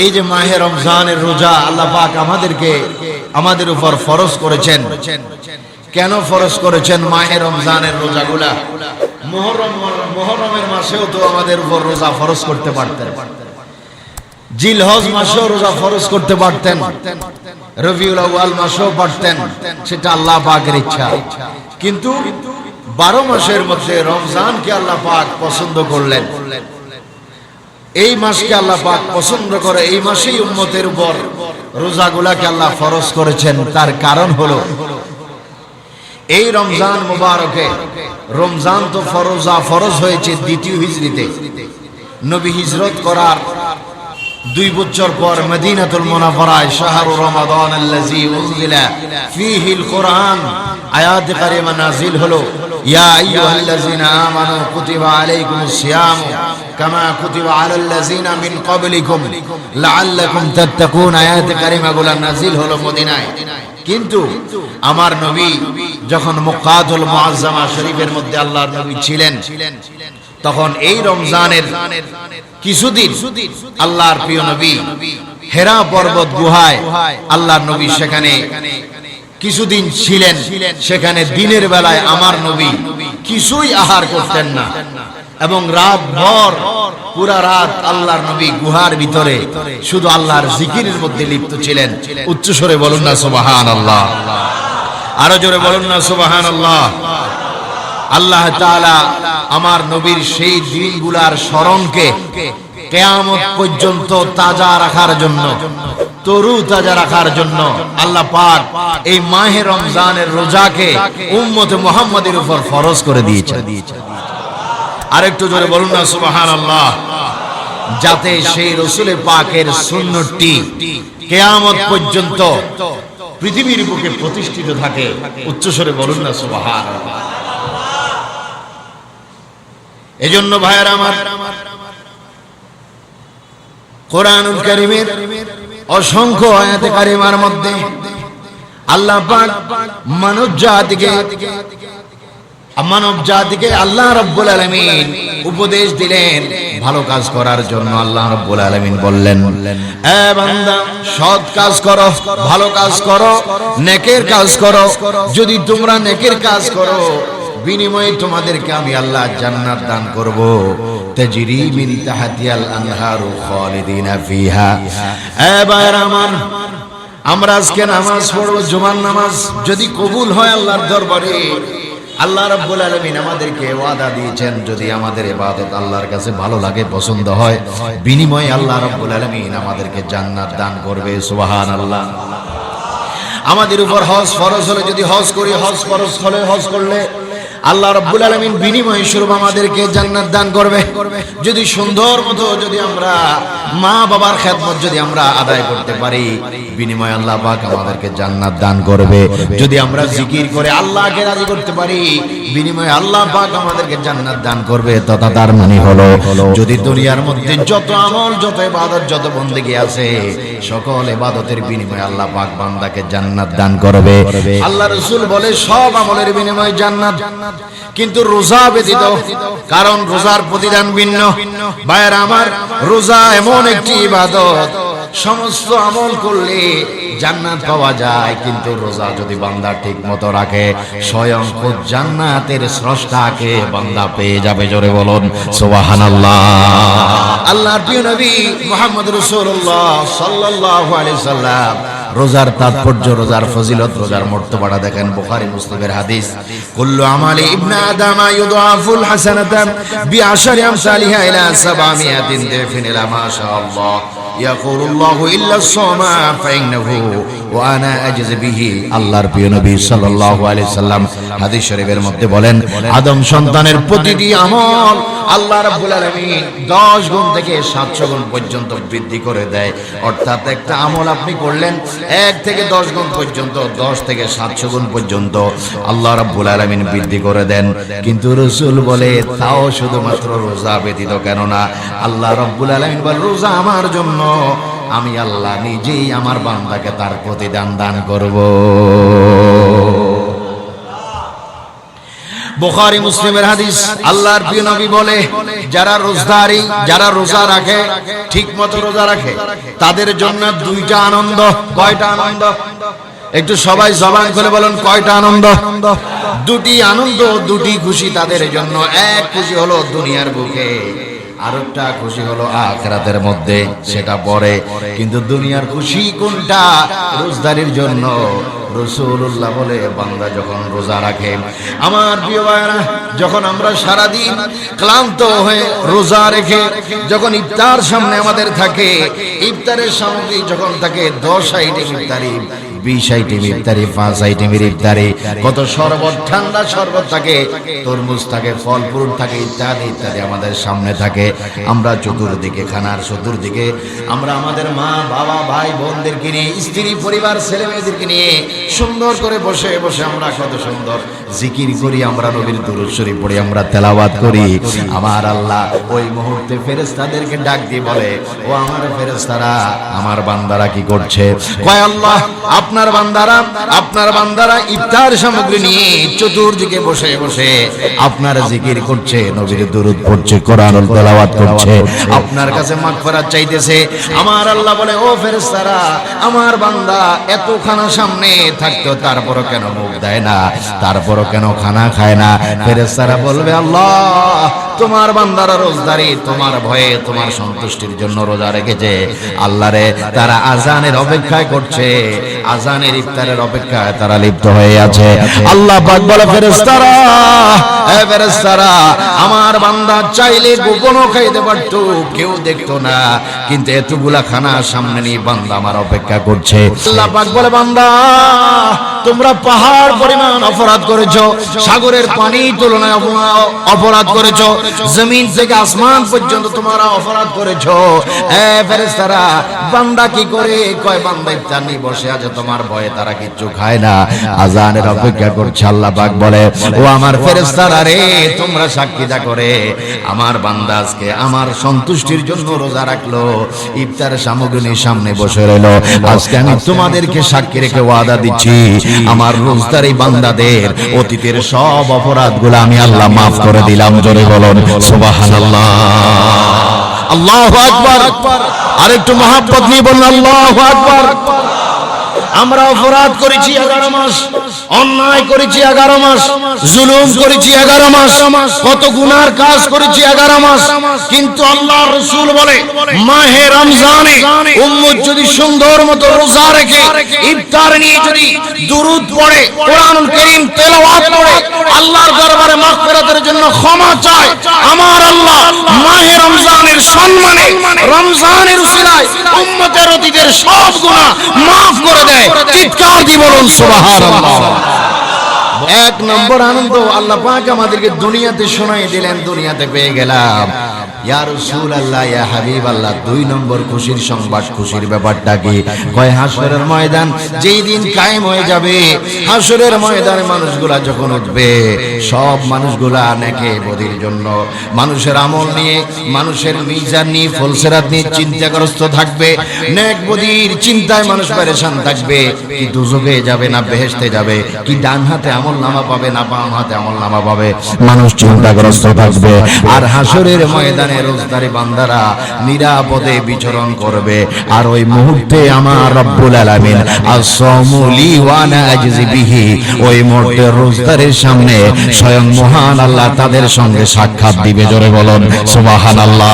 এই যে মাহে রমজানের রোজা আল্লাহ পাক আমাদেরকে আমাদের উপর ফরজ করেছেন। কেন ফরজ করেছেন মাহে রমজানের মাসেও তো আমাদের উপর রোজা ফরজ করতে পারতেন। জিলহজ মাসেও রোজা ফরজ করতে পারতেন। রবিউল আউয়াল মাসেও পারতেন। সেটা আল্লাহ পাকের ইচ্ছা। কিন্তু বারো মাসের মধ্যে রমজানকে আল্লাহ পাক পছন্দ করলেন। এই মাসকে আল্লাহ পাক পছন্দ করে, এই মাসেই উম্মতের উপর রোজাগুলাকে আল্লাহ ফরজ করেছেন। তার কারণ হলো, এই রমজান মুবারকে, রমজান তো ফরজা ফরজ হয়েছে দ্বিতীয় হিজরিতে নবী হিজরত করার দুই বছর পর মদিনাতুল মুনাফরায় শাহরু রমাদান আল্লাযী উনজিলা ফীহিল কোরআন, আয়াত কারিমা নাজিল হলো। ইয়া আইয়ুহাল্লাযীনা আমানু কুতিবা আলাইকুমুস সিয়াম। কামা কুতিবা আলাল্লাযীনা মিন কিন্তু আমার নবী যখন মুআজ্জামা শরীফের মধ্যে আল্লাহর নবী ছিলেন, তখন এই রমজানের কিছুদিন আল্লাহর প্রিয় নবী হেরা পর্বত গুহায় আল্লাহর নবী সেখানে কিছুদিন ছিলেন। সেখানে দিনের বেলায় আমার নবী কিছুই আহার করতেন না। এবং রাত ভর পুরা রাত আল্লাহর নবী গুহার ভিতরে শুধু আল্লাহর জিকিরের মধ্যে লিপ্ত ছিলেন। উচ্চস্বরে বলুন না সুবাহান আল্লাহ আরও জোরে বলুন না সুবাহান আল্লাহ আল্লাহ তাআলা আমার নবীর সেই দিনগুলার স্মরণকে কেয়ামত পর্যন্ত তাজা রাখার জন্য, তরু তাজা রাখার জন্য আল্লাহ পাক এই মাহে রমজানের রোজাকে উম্মতে মুহাম্মাদের উপর ফরজ করে দিয়েছে আরেকটু জোরে বলুন না সুবাহান আল্লাহ যাতে সেই রসুলের পাকের সুন্নতটি কেয়ামত পর্যন্ত পৃথিবীর বুকে প্রতিষ্ঠিত থাকে। উচ্চস্বরে বলুন না সুবাহান এজন্য ভাইয়ের আমার, কোরআনুল কারিমের অসংখ্য আয়াতে কারিমার মধ্যে আল্লাহ পাক মানব জাতিকে মানব জাতিকে আল্লাহ রব্বুল আলামিন উপদেশ দিলেন, ভালো কাজ করার জন্য আল্লাহ রব্বুল আলামিন বললেন সৎ কাজ করো, ভালো কাজ করো, নেকের কাজ করো, যদি তোমরা নেকের কাজ করো, বিনিময়ে তোমাদেরকে আমি আল্লাহ জান্নাত দান করব। তাজরি মিন তাহতিয়াল আনহারু খালিদিনা ফিহা। এ ভাইরা আমরা আজকে নামাজ পড়ব, জুমার নামাজ যদি কবুল হয় আল্লাহর দরবারে আল্লাহ রাব্বুল আলামিন আমাদেরকে ওয়াদা দিয়েছেন, যদি আমাদের ইবাদত আল্লাহর কাছে ভালো লাগে, পছন্দ হয়, বিনিময়ে আল্লাহ রাব্বুল আলামিন আমাদেরকে জান্নাত দান করবে, সুবহানাল্লাহ। আমাদের উপর হজ ফরজ হলে, যদি হজ করি, হজ ফরজ হলে, হজ করলে আল্লাহ রব্বুল আলমিন বিনিময় স্বরূপ আমাদেরকে জান্নাত দান করবে। যদি সুন্দর মতো যদি আমরা মা বাবার খেদমত যদি আমরা আদায় করতে পারি, বিনিময় আল্লাহ পাক আমাদেরকে জান্নাত দান করবে। যদি আমরা জিকির করে আল্লাহকে রাজি করতে পারি, বিনিময়ে আল্লাহ পাক আমাদেরকে জান্নাত দান করবে, তথা তার মানে হলো, যদি দুনিয়ার মধ্যে যত আমল, যত ইবাদত, যত বন্দেগী আছে, সকল ইবাদতের বিনিময়ে আল্লাহ পাক বান্দাকে জান্নাত দান করবে। আল্লাহ রসুল বলে, সব আমলের বিনিময়ে জান্নাত। কিন্তু রোজা ব্যতীত, কারণ রোজার প্রতিদান ভিন্ন। ভাইয়ের আমার, রোজা এমন একটি ইবাদত, সমস্ত আমল করলে জান্নাত পাওয়া যায়, কিন্তু রোজা যদি বান্দা ঠিক মতো রাখে, স্বয়ং খোদ জান্নাতের স্রষ্টাকে বান্দা পেয়ে যাবে, জোরে বলুন, সুবহানাল্লাহ। আল্লাহর প্রিয় নবী মুহাম্মদ রাসূলুল্লাহ সাল্লাল্লাহু আলাইহি সাল্লাম রোজার তাৎপর্য, রোজার ফজিলত, রোজার মর্তবাড়া দেখেন বোখারি, মুসলিমের হাদিস। কুল্লু আমালি ইবনে আদম ইউদাফুল হাসানাতাম আমসালিহা ইলা সাবামিয়াতিন ইলা মাশাআল্লাহ। ইয়াকুল ইল্লা সামা ওয়া আনা বিহি। আল্লাহর প্রিয় নবী সাল্লাল্লাহু আলাইহি সাল্লাম হাদিস শরীফের মধ্যে বলেন, আদম সন্তানের প্রতিটি আমল আল্লাহ রাব্বুল আলামিন 10 গুণ থেকে 700 গুণ পর্যন্ত বৃদ্ধি করে দেয়। অর্থাৎ একটা আমল আপনি করলেন এক থেকে 10 গুণ পর্যন্ত 10 থেকে 700 গুণ পর্যন্ত আল্লাহ রাব্বুল আলামিন বৃদ্ধি করে দেন। কিন্তু রসুল বলে, তাও শুধুমাত্র রোজা ব্যতীত কেননা আল্লাহ রাব্বুল আলামিন বলে, রোজা আমার জন্য। আমি আল্লাহ নিজেই আমার বান্দাকে তার প্রতিদান দান করব। বুখারী মুসলিমের হাদিস। আল্লাহর প্রিয় নবী বলে, যারা রোজদারি, যারা রোজা রাখে ঠিক মতো রোজা রাখে, তাদের জন্য দুইটা আনন্দ। কয়টা আনন্দ? একটু সবাই জবান করে বলেন, কয়টা আনন্দ? দুটি আনন্দ, দুটি খুশি তাদের জন্য। এক খুশি হলো দুনিয়ার বুকে, আরেকটা খুশি হলো আখরাতের মধ্যে, সেটা পরে। কিন্তু দুনিয়ার খুশি কোনটা? রোজদারির জন্য। রসুল্লাহ বলে বান্দা যখন রোজা রাখে, আমার প্রিয় ভাইরা যখন আমরা সারাদিন ক্লান্ত হয়ে রোজা রেখে, যখন ইফতার সামনে আমাদের থাকে, ইফতারের সামগ্রী যখন থাকে, দশ আইটেম ইফতারি বিশ আইটেম ইফতারি, পাঁচ আইটেমের ইফতারি। কত শরবত, ঠান্ডা শরবত থাকে, তরমুজ থাকে, ফল, ফ্রুট থাকে, ইত্যাদি ইত্যাদি আমাদের সামনে থাকে। আমরা চতুর্দিকে, খানার চতুর্দিকে, আমরা আমাদের মা, বাবা, ভাই, বোনদেরকে নিয়ে, স্ত্রী, পরিবার, ছেলে মেয়েদেরকে নিয়ে সুন্দর করে বসে বসে আমরা কত সুন্দর জিকির করি, আমরা নবীর দুরুদ শরীফ পড়ি, আমরা তেলাবাদ করি। আমার আল্লাহ ওই মুহূর্তে ফেরেশতাদেরকে ডাক দিয়ে বলে, ও আমার ফেরেশতারা, আমার বান্দারা কি করছে? কয় আল্লাহ আপনার বান্দারা আপনার বান্দারা ইফতার সামগ্রী নিয়ে চতুর্দিকে বসে বসে আপনার জিকির করছে, নবীর দুরুদ পড়ছে কোরআন তেলাওয়াত করছে। আপনার কাছে মাগফিরাত চাইতেছে। আমার আল্লাহ বলে, ও ফেরেশতারা, আমার বান্দা এত খানা সামনে থাকতো তারপরও কেন মুখ দেয় না? তারপরও কেন খানা খায় না? ফেরেশতারা বলবে, আল্লাহ, তোমার বান্দারা রোজদারি, তোমার ভয়ে, তোমার সন্তুষ্টির জন্য রোজা রেখেছে। আল্লাহরে তারা আজানের অপেক্ষায় করছে। আজানের ইফতারের অপেক্ষায় তারা লিপ্ত হয়ে আছে। আল্লাহ পাক বলে ফেরেশতারা আমার বান্দা চাইলে গোপনও খাইতে পারতো কেউ দেখতো না। কিন্তু এতগুলা খানা সামনে নিয়ে বান্দা আমার অপেক্ষা করছে। আল্লাহ পাক বলে বান্দা তোমরা পাহাড় পরিমাণ অপরাধ করেছ সাগরের পানি তুলনায় অপরাধ করেছ জমিন থেকে আসমান পর্যন্ত তোমরা অপরাধ করেছ। এ ফেরেশতারা বান্দা কি করে? কয় বান্দা ইফতার নিয়ে বসে আছে তোমার ভয়ে তারা কিচ্ছু খায় না। আজানের অপেক্ষা করছে আল্লাহ পাক বলে ও আমার ফেরেশতারা রে, তোমরা সাক্ষী করে আমার বান্দা আজকে আমার সন্তুষ্টির জন্য রোজা রাখল ইফতার সামগ্রী সামনে বসে রইল। আজকে আমি তোমাদেরকে সাক্ষী রেখে ওয়াদা দিচ্ছি, আমার রোজদার এই বান্দাদের অতীতের সব অপরাধগুলো আমি আল্লাহ মাফ করে দিলাম, জোরে বলুন, সুবহানাল্লাহ। আল্লাহু আকবার। আরেকটু মহাব্বত নিয়ে বলুন, আল্লাহু আকবার। আমরা অপরাধ করেছি এগারো মাস, অন্যায় করেছি এগারো মাস, জুলুম করেছি এগারো মাস, কত গুনার কাজ করেছি এগারো মাস। কিন্তু আল্লাহ রসুল বলে, মাহে রমজানে উম্মত যদি সুন্দর মতো রোজা রেখে, ইফতার নিয়ে যদি দুরুদ পড়ে, কোরআনুল করিম তেলাওয়াত করে, আল্লাহর দরবারে মাগফিরাতের জন্য ক্ষমা চায়, আমার আল্লাহ রমজানের সম্মানে রমজানের উসিলায় উম্মতের অতীতের সব গুনাহ মাফ করে দেয়। চিৎকার দিয়ে বলুন সুবহানাল্লাহ। এক নম্বর আনন্দ আল্লাহ পাক আমাদেরকে দুনিয়াতে শোনাই দিলেন, দুনিয়াতে পেয়ে গেলাম। ইয়া ইয়া দুই নম্বর খুশির সংবাদ, খুশির ব্যাপারটা কি? কয় ময়দান যেই দিন হয়ে যাবে ময়দানে যখন উঠবে, সব বদির জন্য। মানুষের আমল নিয়ে, মানুষের মিজান নিয়ে, ফলসেরাত নিয়ে চিন্তাগ্রস্ত থাকবে, নেক বদির চিন্তায় মানুষ পেরেশান থাকবে। কি দুজকে যাবে না বেহেশতে যাবে, কি ডান হাতে আমল নামা পাবে না, বাম হাতে আমল নামা পাবে। মানুষ চিন্তাগ্রস্ত থাকবে। আর হাসরের ময়দানে রোজদারি বান্দারা নিরাপদে বিচরণ করবে। আর ওই মুহূর্তে আমার রব্বুল আলামিন আসমুলি ওয়ানা আজজি বিহি, ওই মুহূর্তে রোজদারের সামনে স্বয়ং মহান আল্লাহ তাদের সঙ্গে সাক্ষাৎ দিবে। জোরে বলুন, সুবহানাল্লাহ।